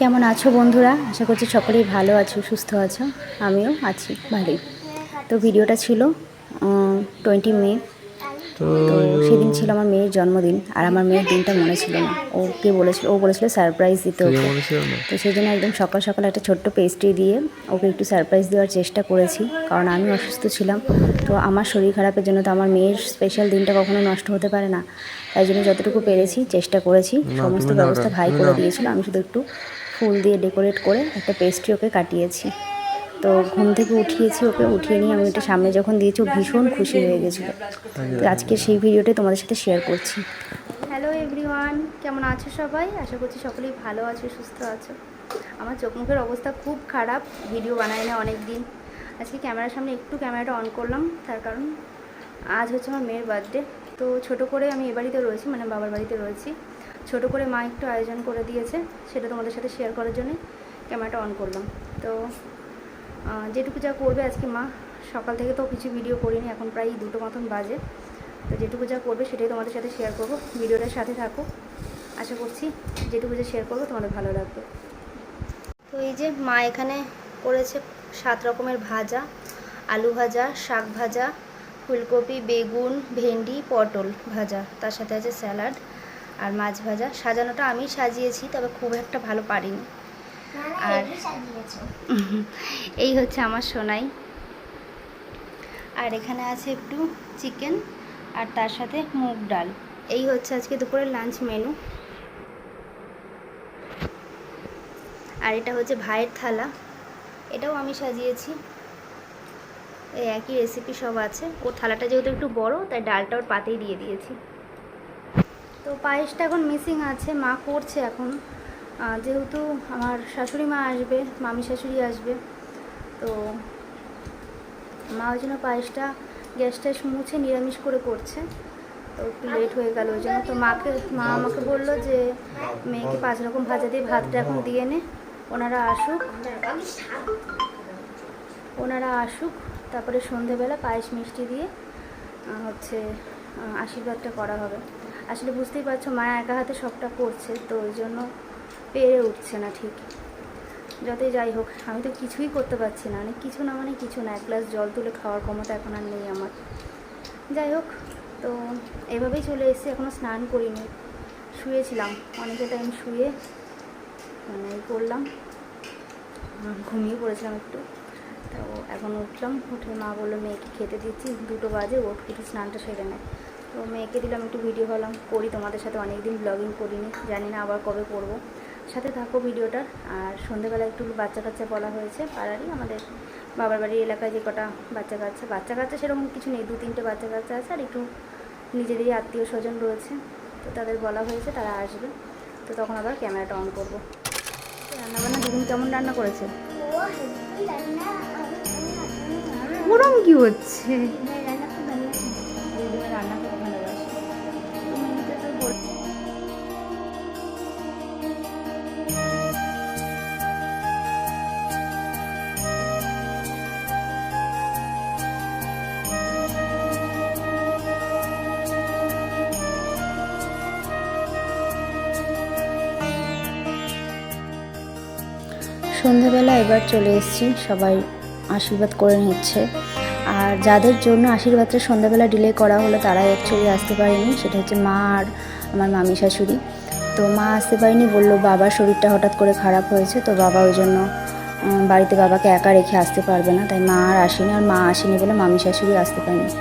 কেমন আছো বন্ধুরা? আশা করছি সকলেই ভালো আছো সুস্থ আছো। আমিও আছি ভালোই। তো ভিডিওটা ছিল টোয়েন্টি মে। তো সেদিন ছিল আমার মেয়ের জন্মদিন আর আমার মেয়ের দিনটা মনে ছিল না। ওকে বলেছিল ও বলেছিল সারপ্রাইজ দিতে ওকে। তো সেই জন্য একদম সকাল সকাল একটা ছোট্ট পেস্ট্রি দিয়ে ওকে একটু সারপ্রাইজ দেওয়ার চেষ্টা করেছি কারণ আমি অসুস্থ ছিলাম। তো আমার শরীর খারাপের জন্য তো আমার মেয়ের স্পেশাল দিনটা কখনো নষ্ট হতে পারে না। তাই জন্য যতটুকু পেরেছি চেষ্টা করেছি। সমস্ত ব্যবস্থা ভাই করে। দিয়েছিল আমি শুধু একটু ফুল দিয়ে ডেকোরেট করে একটা পেস্ট্রি ওকে কাটিয়েছি। তো ঘুম থেকে উঠিয়েছি ওকে, উঠিয়ে নিয়ে আমি ওটা সামনে যখন দিয়েছি, ও ভীষণ খুশি হয়ে গেছিল। তো আজকে সেই ভিডিওটাই তোমাদের সাথে শেয়ার করছি। হ্যালো এভরিওয়ান কেমন আছো সবাই? আশা করছি সকলেই ভালো আছো, সুস্থ আছো। আমার চোখ মুখের অবস্থা খুব খারাপ ভিডিও বানাই না অনেক দিন আজকে ক্যামেরার সামনে একটু ক্যামেরাটা অন করলাম, তার কারণ আজ হচ্ছে আমার মেয়ের বার্থডে তো ছোট করে আমি এ বাড়িতে রয়েছি মানে বাবার বাড়িতে রয়েছি। ছোট করে মা একটু আয়োজন করে দিয়েছে, সেটা তোমাদের সাথে শেয়ার করার জন্যই ক্যামেরাটা অন করলাম। তো যেটুকু যা করবে আজকে মা, সকাল থেকে তো কিছু ভিডিও করিনি, এখন প্রায় দুটো মতন বাজে। তো যেটুকু যা করবে সেটাই তোমাদের সাথে শেয়ার করব। ভিডিওটার সাথে থাকো। আশা করছি যেটুকু যা শেয়ার করব তোমাদের ভালো লাগবে। তো এই যে মা এখানে করেছে সাত রকমের ভাজা, আলু ভাজা, শাক ভাজা, ফুলকপি, বেগুন, ভেন্ডি, পটল ভাজা। তার সাথে আছে স্যালাড। আর মাছ ভাজা। সাজানোটা আমি সাজিয়েছি তবে খুব একটা ভালো পারিনি। আর এই হচ্ছে আমার সোনাই। আর এখানে আছে একটু চিকেন আর তার সাথে মুগ ডাল। এই হচ্ছে আজকে দুপুরের লাঞ্চ মেনু। আর এটা হচ্ছে ভাইয়ের থালা। এটাও আমি সাজিয়েছি। এই একই রেসিপি সব আছে। ও থালাটা যেহেতু একটু বড় তাই ডালটা ওর পাতেই দিয়ে দিয়েছি। তো পায়েসটা এখন মিসিং আছে, মা করছে এখন। যেহেতু আমার শাশুড়ি মা আসবে, মামি শাশুড়ি আসবে, তো মা ওই জন্য পায়েসটা গ্যাস ট্যাস মুছে নিরামিষ করে করছে। তো একটু লেট হয়ে গেল ওই জন্য। তো মাকে, মা আমাকে বলল যে, মেয়েকে পাঁচ রকম ভাজা দিয়ে ভাতটা এখন দিয়ে নে। ওনারা আসুক। ওনারা আসুক, তারপরে সন্ধেবেলা পায়েস মিষ্টি দিয়ে হচ্ছে আশীর্বাদটা করা হবে। আসলে বুঝতেই পারছ, মা একা হাতে সবটা করছে, তো ওই জন্য পেরে উঠছে না ঠিক। যতই যাই হোক, আমি তো কিছুই করতে পারছি না। মানে কিছু না মানে কিছু না, এক গ্লাস জল তুলে খাওয়ার ক্ষমতা এখন আর নেই আমার। যাই হোক, তো এভাবেই চলে এসেছি এখনও স্নান করিনি। শুয়েছিলাম, অনেকটা টাইম শুয়ে মানে করলাম। ঘুমিয়ে পড়েছিলাম একটু। তো এখন উঠলাম, উঠে মা বলল, মেয়েকে খেতে দিচ্ছি, দুটো বাজে ওঠ কিছু স্নানটা সেরে নেয় তো মেয়েকে দিলাম একটু ভিডিও হলাম করি তোমাদের সাথে অনেক দিন ব্লগিং করিনি জানি না আবার কবে করব। সাথে থাকো ভিডিওটার আর সন্ধেবেলা একটু বাচ্চা কাচ্চা বলা হয়েছে পাড়ারই আমাদের বাবার বাড়ির এলাকায় যে কটা বাচ্চা কাচ্চা বাচ্চা কাচ্চা সেরকম কিছু নেই দু তিনটে বাচ্চা কাচ্চা আছে আর একটু নিজেদেরই আত্মীয় স্বজন রয়েছে তো তাদের বলা হয়েছে তারা আসবে তো তখন আবার ক্যামেরাটা অন করব। রান্নাবান্না দুদিন কেমন রান্না করেছে? ওরম কি হচ্ছে? রান্না সন্ধ্যাবেলা এবার চলে এসেছি, সবাই আশীর্বাদ করে নিচ্ছে। আর যাদের জন্য আশীর্বাদটা সন্ধ্যাবেলা ডিলে করা হলো তারা অ্যাকচুয়ালি আসতে পারেনি। সেটা হচ্ছে মা আর আমার মামি শাশুড়ি। তো মা আসতে পারেনি, বলল বাবার শরীরটা হঠাৎ করে খারাপ হয়েছে, তো বাবা ওই জন্য বাড়িতে বাবাকে একা রেখে আসতে পারবে না। তাই মা আর আসেনি, আর মা আসেনি বলে মামি শাশুড়ি আসতে পারেনি।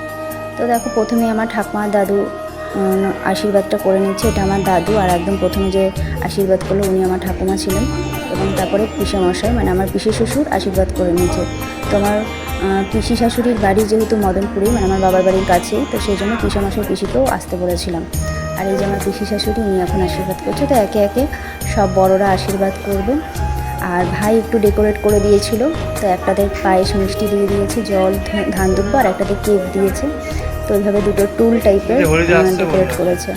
তো দেখো, প্রথমে আমার ঠাকুমা দাদু আশীর্বাদটা করে নিচ্ছে, এটা আমার দাদু, আর একদম প্রথমে যে আশীর্বাদ করল উনি আমার ঠাকুমা ছিলেন। এবং তারপরে পিসে মশাই মানে আমার পিসি শ্বশুর আশীর্বাদ করে নিয়েছে। তো আমার পিসি শাশুড়ির বাড়ি যেহেতু মদনপুরি মানে আমার বাবার বাড়ির কাছেই তো সেই জন্য পিসে মশাই পিসিকেও আসতে বলেছিলাম। আর এই যে আমার পিসি শাশুড়ি উনি এখন আশীর্বাদ করছে তো একে একে সব বড়রা আশীর্বাদ করবে আর ভাই একটু ডেকোরেট করে দিয়েছিল তো একটাতে পায়েস মিষ্টি দিয়ে দিয়েছে জল ধান দুব্বো আর একটাতে কেক দিয়েছে। তো ওইভাবে দুটো টুল টাইপের ডেকোরেট করেছে।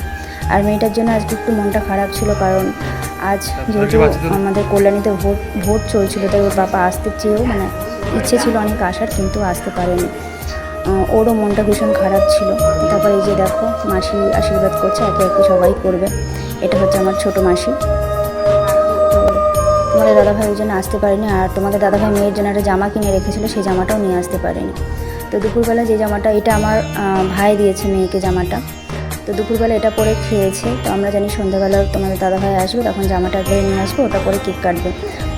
আর মেয়েটার জন্য আজকে একটু মনটা খারাপ ছিল কারণ আজ যেহেতু হলুদ বাচ্চা তো- আমাদের কল্যাণীতে ভোট ভোট চলছিল তাই ওর বাবা আসতে চেয়েও মানে ইচ্ছে ছিল অনেক আসার কিন্তু আসতে পারেনি। ওরও মনটা ভীষণ খারাপ ছিল। তারপর এই যে দেখো মাসি আশীর্বাদ করছে একে একে সবাই করবে। এটা হচ্ছে আমার ছোট মাসি। তো দাদাভাই ওই জন্য আসতে পারেনি আর তোমাদের দাদাভাই মেয়ের জন্য একটা জামা কিনে রেখেছিল সেই জামাটাও নিয়ে আসতে পারেনি। তো দুপুরবেলা যে জামাটা এটা আমার ভাই দিয়েছে মেয়েকে জামাটা। তো দুপুরবেলা এটা পরে খেয়েছে। তো আমরা জানি সন্ধ্যাবেলা তোমাদের দাদাভাই আসবে, তখন জামাটা একবারে নিয়ে আসবে, ওটা পরে কেক কাটবে।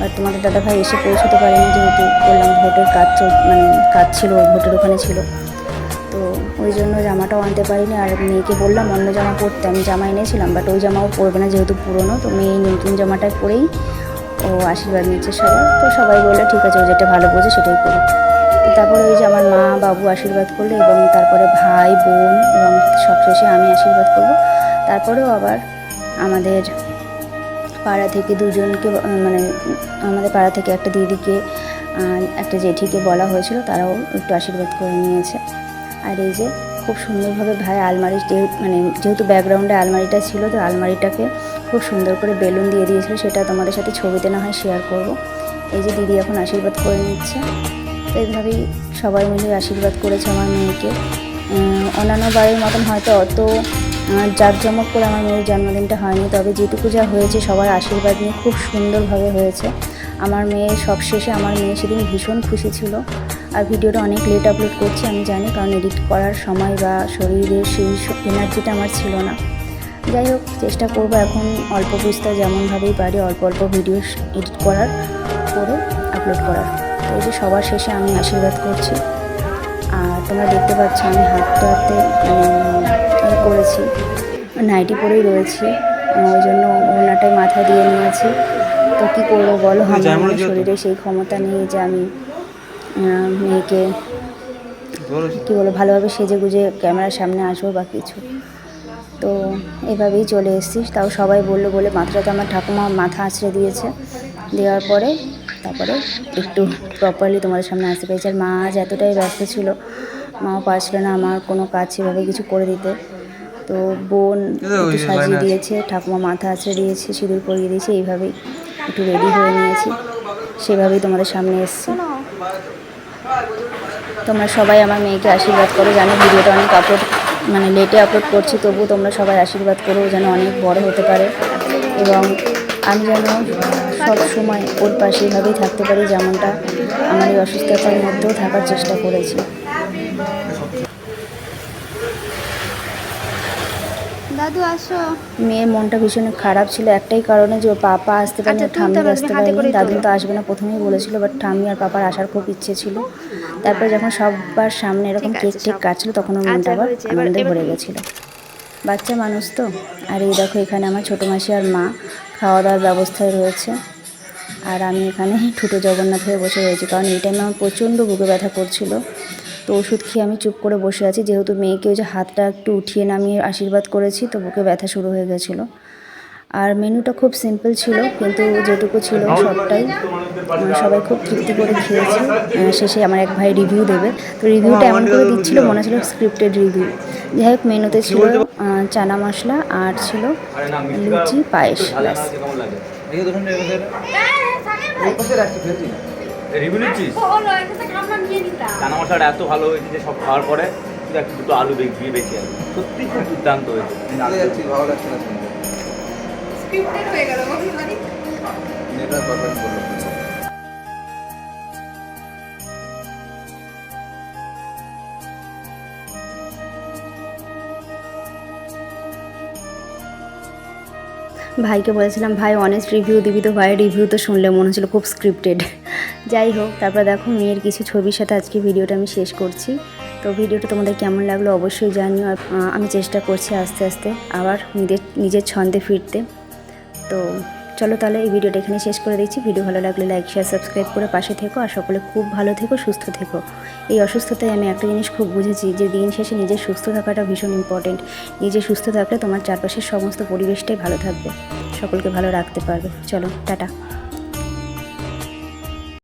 আর তোমাদের দাদাভাই এসে পৌঁছতে পারেনি যেহেতু বললাম ভোটের কাজ মানে কাজ ছিল ভোটের ওখানে ছিল। তো ওই জন্য জামাটাও আনতে পারিনি, আর মেয়েকে বললাম অন্য জামা পরতে। আমি জামা এনেছিলাম বাট ওই জামাও পরবে না যেহেতু পুরনো। তো মেয়ে নতুন জামাটাই পরেই ও আশীর্বাদ নিচ্ছে সবার। তো সবাই বলল, ঠিক আছে, ও যেটা ভালো বোঝে সেটাই করো তো তারপরে ওই যে আমার মা, বাবু আশীর্বাদ করল এবং তারপরে ভাই, বোন এবং সবশেষে আমি আশীর্বাদ করব। তারপরেও আবার আমাদের পাড়া থেকে দুজনকে মানে আমাদের পাড়া থেকে একটা দিদিকে একটা জেঠিকে বলা হয়েছিল, তারাও একটু আশীর্বাদ করে নিয়েছে। আর এই যে খুব সুন্দরভাবে ভাই আলমারি মানে যেহেতু ব্যাকগ্রাউন্ডে আলমারিটা ছিল, তো আলমারিটাকে খুব সুন্দর করে বেলুন দিয়ে দিয়েছিল, সেটা তোমাদের সাথে ছবিতে না হয় শেয়ার করব। এই যে দিদি এখন আশীর্বাদ করে নিচ্ছে। এইভাবেই সবাই মিলে আশীর্বাদ করেছে আমার মেয়েকে। অন্যান্য বারের মতন হয়তো অত জাঁকজমক করে আমার মেয়ের জন্মদিনটা হয়নি, তবে যেটুকু যা হয়েছে সবার আশীর্বাদ নিয়ে খুব সুন্দরভাবে হয়েছে। আমার মেয়ে সব শেষে আমার মেয়ে সেদিন ভীষণ খুশি ছিল। আর ভিডিওটা অনেক লেট আপলোড করছি, আমি জানি, কারণ এডিট করার সময় বা শরীরের সেই এনার্জিটা আমার ছিল না। যাই হোক, চেষ্টা করব এখন অল্প বিস্তর যেমনভাবেই পারি, অল্প অল্প ভিডিও এডিট করার, করে আপলোড করার। এই যে সবার শেষে আমি আশীর্বাদ করছি। আর তোমরা দেখতে পাচ্ছ আমি হাঁটতে হাঁটতে করেছি। নাইটি পরেই রয়েছি। ওই জন্য ওনাটাই মাথায় দিয়ে নিয়েছি। তো কী করব বলো? আমার শরীরে সেই ক্ষমতা নেই যে আমি মেয়েকে কী বলব ভালোভাবে সেজে গুজে ক্যামেরার সামনে আসব বা কিছু। তো এভাবেই চলে এসেছি। তাও সবাই বলল বলে মাথাটা তো আমার ঠাকুমা মাথা আছড়ে দিয়েছে। দেওয়ার পরে তারপরে একটু প্রপারলি তোমাদের সামনে আসতে পেরেছি। আর মা আজ এতটাই ব্যস্ত ছিল মাও পারছিল না আমার কোনো কাজ সেভাবে কিছু করে দিতে। তো বোন একটু সাজিয়ে দিয়েছে ঠাকুমা মাথা আছড়ে দিয়েছে সিঁদুর পরিয়ে দিয়েছে এইভাবেই একটু রেডি হয়ে নিয়েছি। সেভাবেই তোমাদের সামনে এসেছি। তোমরা সবাই আমার মেয়েকে আশীর্বাদ করো জানি ভিডিওটা অনেক আপলোড মানে লেটে আপলোড করছি তবু তোমরা সবাই আশীর্বাদ করো যেন অনেক বড় হতে পারে। এবং আমি যেন সব সময় ওর পাশে এভাবেই থাকতে পারি যেমনটা আমার এই অসুস্থতার মধ্যেও থাকার চেষ্টা করেছি। দাদু আসো। মেয়ের মনটা ভীষণ খারাপ ছিল একটাই কারণে যে পাপা আসতে পারেনি আচ্ছা, ঠাম্মি আসতে পারেনি করে দাদু তো আসবে না প্রথমেই বলেছিল বাট ঠাম্মি আর পাপার আসার খুব ইচ্ছে ছিল। তারপরে যখন সববার সামনে এরকম কেক টেক। কাটছিল তখন ওর মনটা আচ্ছা, আবার আনন্দে ভরে গেছিল। বাচ্চা মানুষ তো আর এই দেখো এখানে আমার ছোটো মাসি আর মা খাওয়া দাওয়ার ব্যবস্থায় রয়েছে। আর আমি এখানে ঠুটো জগন্নাথ হয়ে বসে রয়েছি, কারণ এই টাইমে আমার প্রচণ্ড বুকে ব্যথা করছিল। তো ওষুধ খেয়ে আমি চুপ করে বসে আছি, যেহেতু মেয়েকে ওই যে হাতটা একটু উঠিয়ে নামিয়ে আশীর্বাদ করেছি, তো বুকে ব্যথা শুরু হয়ে গেছিল। আর মেনুটা খুব সিম্পল ছিল, কিন্তু যেটুকু ছিল সবটাই। সবাই খুব তৃপ্তি করে খেয়েছে। শেষে আমার এক ভাই রিভিউ দেবে। তো রিভিউটা এমন করে দিচ্ছিল, মনে ছিল স্ক্রিপ্টেড রিভিউ যাই হোক, মেনুতে ছিল চানা মশলা আর ছিল লুচি, পায়েস ব্যাস রিভিউ নিচ্ছিস চানা মশলাটা এত ভালো হয়েছে যে সব খাওয়ার পরে শুধু একটা দুটো আলু বেগ দিয়ে বেঁচে আছে সত্যি খুব দুর্দান্ত হয়েছে। ভালো লাগছে না নেটওয়ার্ক ভাইকে বলেছিলাম, ভাই অনেস্ট রিভিউ দিবি তো ভাইয়ের রিভিউ তো শুনলে মনে হচ্ছিল খুব স্ক্রিপ্টেড যাই হোক, তারপর দেখো মেয়ের কিছু ছবির সাথে আজকে ভিডিওটা আমি শেষ করছি। তো ভিডিওটা তোমাদের কেমন লাগল অবশ্যই জানিও। আর আমি চেষ্টা করছি আস্তে আস্তে আবার নিজের নিজের ছন্দে ফিরতে। তো চলো তাহলে এই ভিডিওটা এখানে শেষ করে দিচ্ছি। ভিডিও ভালো লাগলে লাইক শেয়ার সাবস্ক্রাইব করে পাশে থেকো আর সকলে খুব ভালো থেকো, সুস্থ থেকো। এই অসুস্থতায় আমি একটা জিনিস খুব বুঝেছি যে দিন শেষে নিজের সুস্থ থাকাটা ভীষণ ইম্পর্টেন্ট নিজে সুস্থ থাকলে তোমার চারপাশের সমস্ত পরিবেশটাই ভালো থাকবে। সকলকে ভালো রাখতে পারবে। চলো, টাটা।